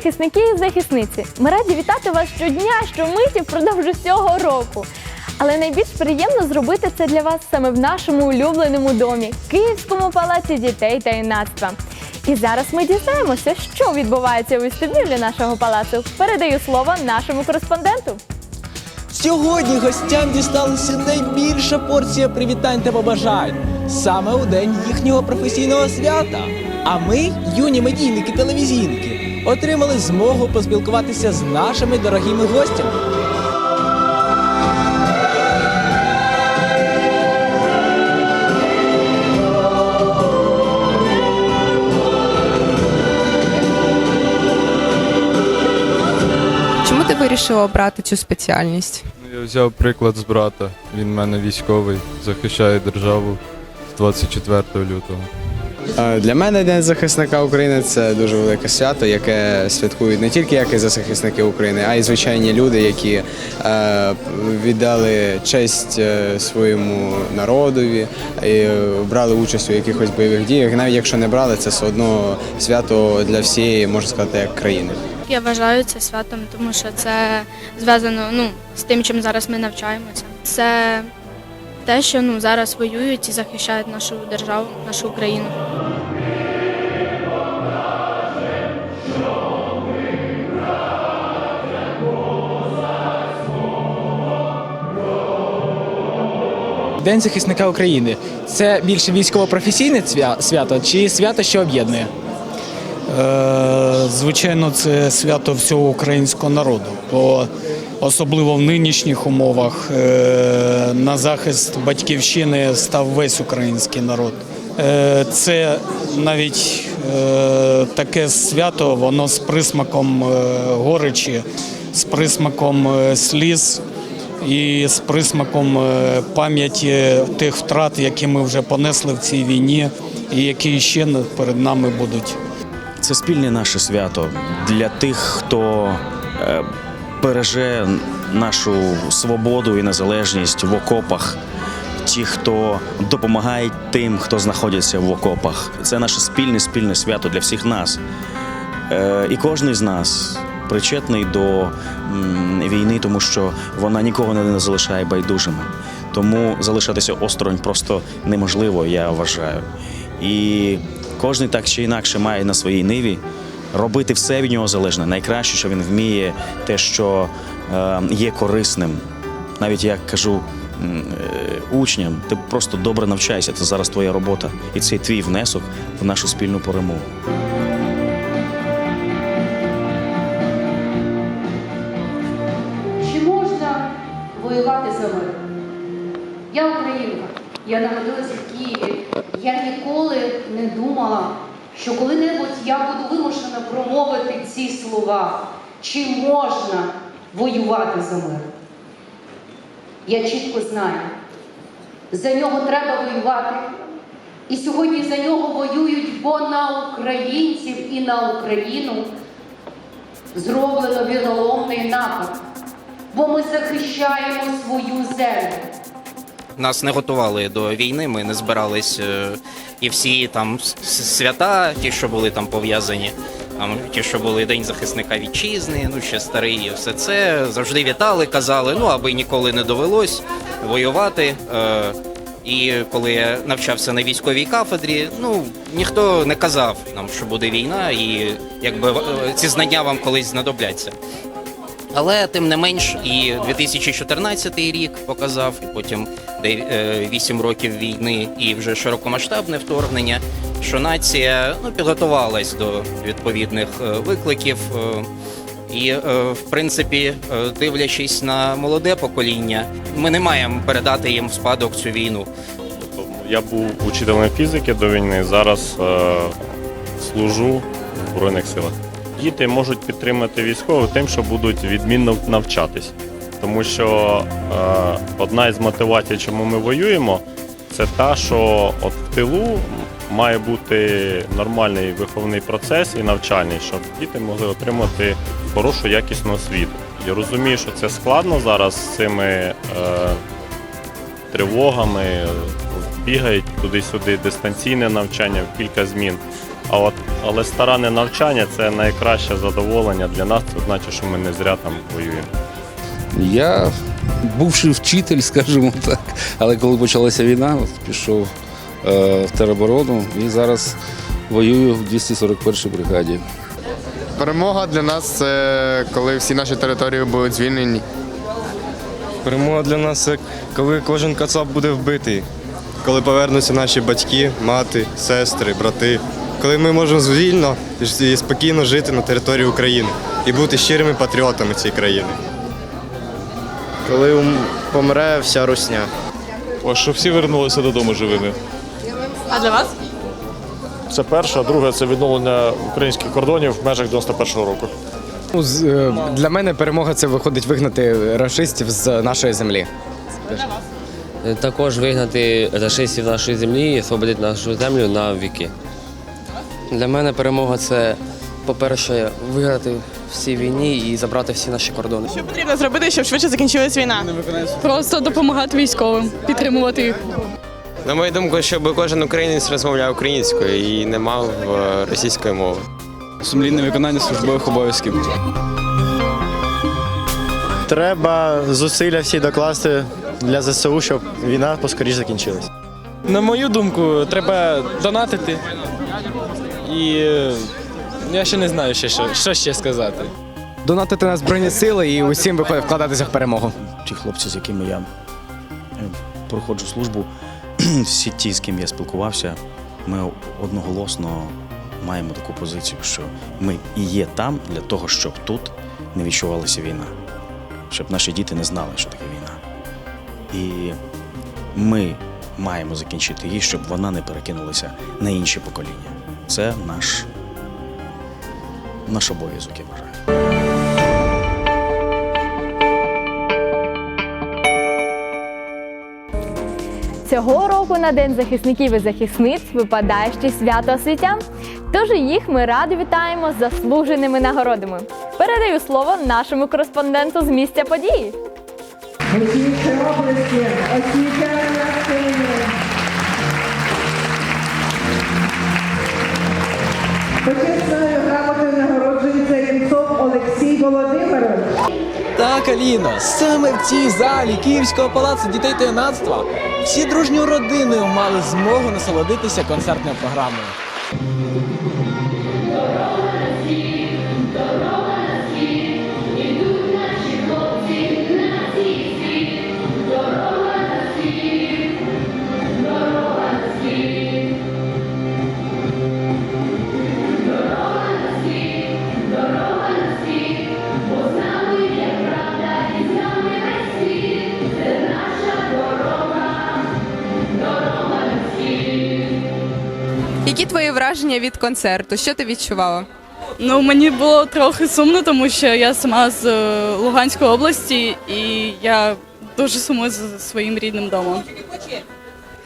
Захисники і захисниці, ми раді вітати вас щодня, щомиті впродовж усього року. Але найбільш приємно зробити це для вас саме в нашому улюбленому домі Київському палаці дітей та юнацтва. І зараз ми дізнаємося, що відбувається у вестибюлі нашого палацу. Передаю слово нашому кореспонденту. Сьогодні гостям дісталася найбільша порція привітань та побажань саме у день їхнього професійного свята. А ми, юні медійники телевізійники, отримали змогу поспілкуватися з нашими дорогими гостями. Чому ти вирішила обрати цю спеціальність? Ну, Я взяв приклад з брата. Він в мене військовий, захищає державу з 24 лютого. Для мене День захисника України це дуже велике свято, яке святкують не тільки як і захисники України, а й звичайні люди, які е, віддали честь е, своєму народові, і брали участь у якихось бойових діях. Навіть якщо не брали, це все одно свято для всієї, можна сказати, як країни. Я вважаю це святом, тому що це зв'язано ну, з тим, чим зараз ми навчаємося. Це те, що ну, зараз воюють і захищають нашу державу, нашу Україну. День захисника України це більше військово-професійне свято чи свято, що об'єднує? Е, Звичайно, це свято всього українського народу, бо особливо в нинішніх умовах е, на захист батьківщини став весь український народ. Е, Це навіть е, таке свято, воно з присмаком горечі, з присмаком сліз і з присмаком пам'яті тих втрат, які ми вже понесли в цій війні, і які ще перед нами будуть. Це спільне наше свято для тих, хто береже нашу свободу і незалежність в окопах. Ті, хто допомагає тим, хто знаходиться в окопах. Це наше спільне спільне свято для всіх нас. Е, і кожен з нас причетний до м, війни, тому що вона нікого не залишає байдужими. Тому залишатися осторонь просто неможливо, я вважаю. І кожен так чи інакше має на своїй ниві робити все від нього залежне. Найкраще, що він вміє, те, що е, є корисним. Навіть я кажу е, учням, ти просто добре навчайся, це зараз твоя робота, і це твій внесок в нашу спільну перемогу. Чи можна воювати за мир? Я українка, я народилася в Києві. Я ніколи не думала, що коли-небудь я буду вимушена промовити ці слова. Чи можна воювати за мир? Я чітко знаю, за нього треба воювати. І сьогодні за нього воюють, бо на українців і на Україну зроблено віроломний напад, бо ми захищаємо свою землю. Нас не готували до війни, ми не збирались е, і всі там свята, ті, що були там пов'язані, там ті, що були День захисника вітчизни, ну ще старий, і все це завжди вітали, казали, ну аби ніколи не довелось воювати. Е, І коли я навчався на військовій кафедрі, ну ніхто не казав нам, що буде війна, і якби е, ці знання вам колись знадобляться. Але тим не менш, і 2014 рік показав, і потім 8 років війни і вже широкомасштабне вторгнення, що нація ну, підготувалась до відповідних е, викликів. е, І, е, в принципі, е, дивлячись на молоде покоління, ми не маємо передати їм в спадок цю війну. Я був учителем фізики до війни, зараз е, служу в Збройних силах. Діти можуть підтримати військових тим, що будуть відмінно навчатись. Тому що е, одна із мотивацій, чому ми воюємо, це та, що от в тилу має бути нормальний виховний процес і навчальний, щоб діти могли отримати хорошу якісну освіту. Я розумію, що це складно зараз з цими е, тривогами, бігають туди-сюди, дистанційне навчання, кілька змін. А от, але старанне навчання це найкраще задоволення для нас. Це значить, що ми не зря там воюємо. Я бувший вчитель, скажімо так, але коли почалася війна, от пішов е, в тероборону і зараз воюю в 241-й бригаді. Перемога для нас це коли всі наші території будуть звільнені. Перемога для нас це коли кожен кацап буде вбитий, коли повернуться наші батьки, мати, сестри, брати. Коли ми можемо вільно і спокійно жити на території України і бути щирими патріотами цієї країни. Коли помре вся русня. Ось щоб всі вернулися додому живими. А для вас? Це перше, а друге це відновлення українських кордонів в межах 91-го року. Ну, Для мене перемога це виходить вигнати расистів з нашої землі. Також вигнати рашистів нашої землі і освободити нашу землю на віки. Для мене перемога це, по-перше, виграти всій війні і забрати всі наші кордони. Що потрібно зробити, щоб швидше закінчилась війна? Просто допомагати військовим, підтримувати їх. На мою думку, щоб кожен українець розмовляв українською і не мав е, російської мови. Сумлінне виконання службових обов'язків. Треба зусилля всі докласти для ЗСУ, щоб війна поскоріше закінчилась. На мою думку, треба донатити. І е, я ще не знаю, ще, що, що ще сказати. Донатити на збройні сили і усім виходить вкладатися в перемогу. Ті хлопці, з якими я е, проходжу службу, всі ті, з ким я спілкувався, ми одноголосно маємо таку позицію, що ми і є там для того, щоб тут не відчувалася війна, щоб наші діти не знали, що таке війна. І ми маємо закінчити її, щоб вона не перекинулася на інші покоління. Це наш, наш обов'язок, я вважаю. Цього року на День захисників і захисниць випадає ще свято освітян. Тож їх ми радо вітаємо з заслуженими нагородами. Передаю слово нашому кореспонденту з місця події. Почесною грамотою нагороджується Єнцов Олексій Володимирович. Так, Аліно, саме в цій залі Київського палацу дітей та юнацтва всі дружньою родиною мали змогу насолодитися концертною програмою. Які твої враження від концерту? Що ти відчувала? Ну мені було трохи сумно, тому що я сама з е, Луганської області і я дуже сумую за своїм рідним домом.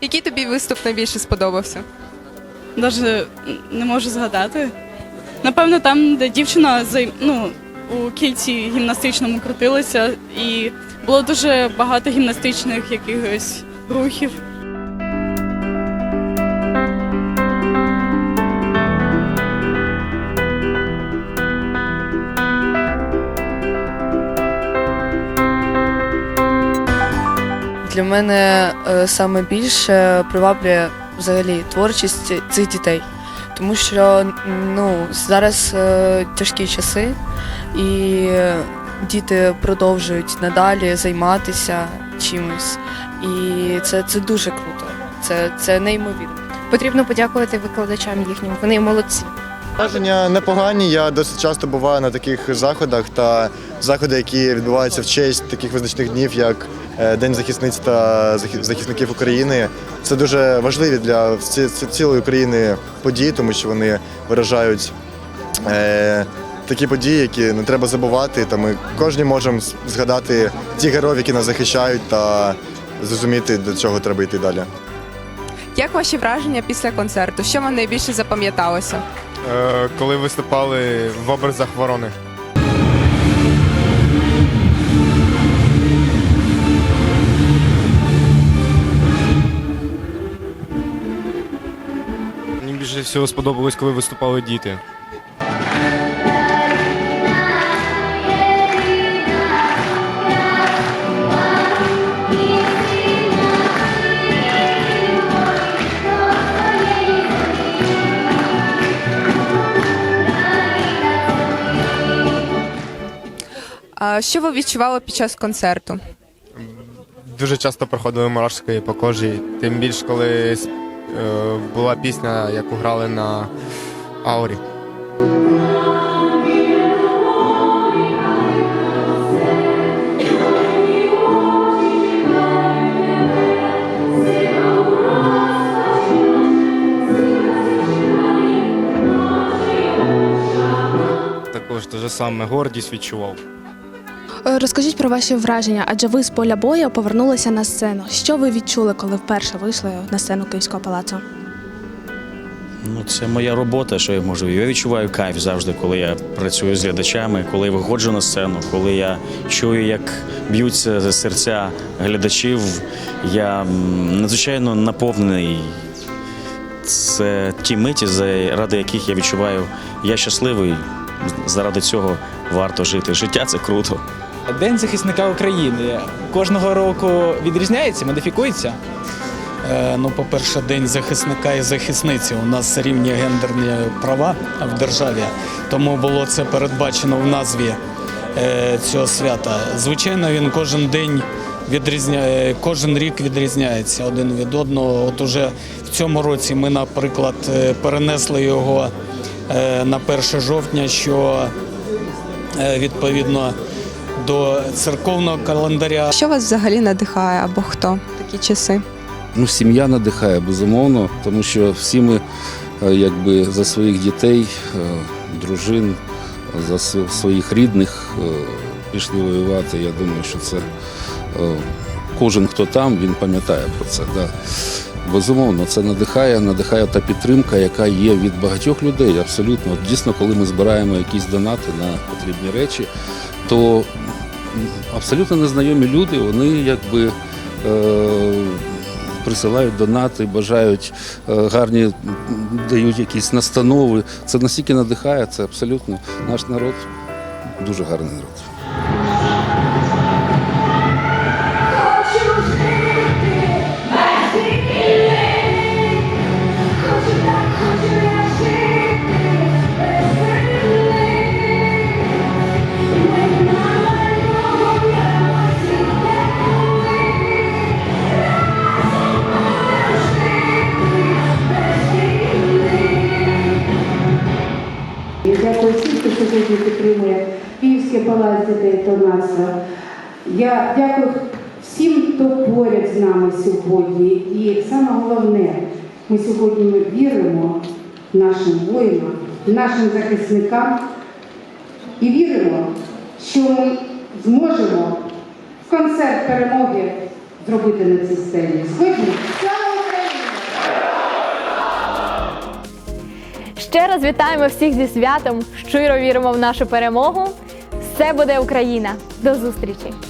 Який тобі виступ найбільше сподобався? Навіть не можу згадати. Напевно, там, де дівчина зай- ну, у кільці гімнастичному крутилася, і було дуже багато гімнастичних якихось рухів. Для мене е, саме більше приваблює взагалі творчість цих дітей, тому що ну зараз е, тяжкі часи, і діти продовжують надалі займатися чимось, і це, це дуже круто. Це, це неймовірно. Потрібно подякувати викладачам їхнім. Вони молодці. Враження непогані. Я досить часто буваю на таких заходах та заходи, які відбуваються в честь таких визначних днів, як е, День захисниць та захисників України. Це дуже важливі для цілої України події, тому що вони виражають е, такі події, які не треба забувати. Та ми кожні можемо згадати ті героїв, які нас захищають, та зрозуміти, до чого треба йти далі. Як ваші враження після концерту? Що вам найбільше запам'яталося? Коли виступали в образах ворони. Більше всього сподобалось, коли виступали діти. А що ви відчували під час концерту? Дуже часто проходили мурашки по кожі, тим більше коли була пісня, яку грали на аурі. Також те саме гордість відчував. Е, Розкажіть про ваші враження, адже ви з поля бою повернулися на сцену. Що ви відчули, коли вперше вийшли на сцену Київського палацу? Ну, це моя робота, що я можу. Я відчуваю кайф завжди, коли я працюю з глядачами, коли я виходжу на сцену, коли я чую, як б'ються серця глядачів. Я надзвичайно наповнений. Це ті миті, заради яких я відчуваю, я щасливий. Заради цього варто жити. Життя це круто. День захисника України кожного року відрізняється, модифікується. Е, Ну, по-перше, день захисника і захисниці. У нас рівні гендерні права в державі, тому було це передбачено в назві е, цього свята. Звичайно, він кожен день відрізняє, кожен рік відрізняється один від одного. От уже в цьому році ми, наприклад, е, перенесли його е, на 1 жовтня, що е, відповідно до церковного календаря. Що вас взагалі надихає або хто в такі часи? Ну, сім'я надихає, безумовно, тому що всі ми е, якби за своїх дітей, е, дружин, за своїх рідних е, пішли воювати. Я думаю, що це кожен, хто там, він пам'ятає про це. Да. Безумовно, це надихає, надихає та підтримка, яка є від багатьох людей. Абсолютно. От дійсно, коли ми збираємо якісь донати на потрібні речі, то абсолютно незнайомі люди, вони якби. Е, присилають донати, бажають е, гарні, дають якісь настанови. Це настільки надихає, це абсолютно наш народ дуже гарний народ. Київське палац дітей та. Я дякую всім, хто поряд з нами сьогодні. І саме головне, ми сьогодні ми віримо нашим воїнам, нашим захисникам і віримо, що ми зможемо концерт перемоги зробити на цій сцені. Сьогодні Ще раз вітаємо всіх зі святом. Щиро віримо в нашу перемогу. Все буде Україна. До зустрічі!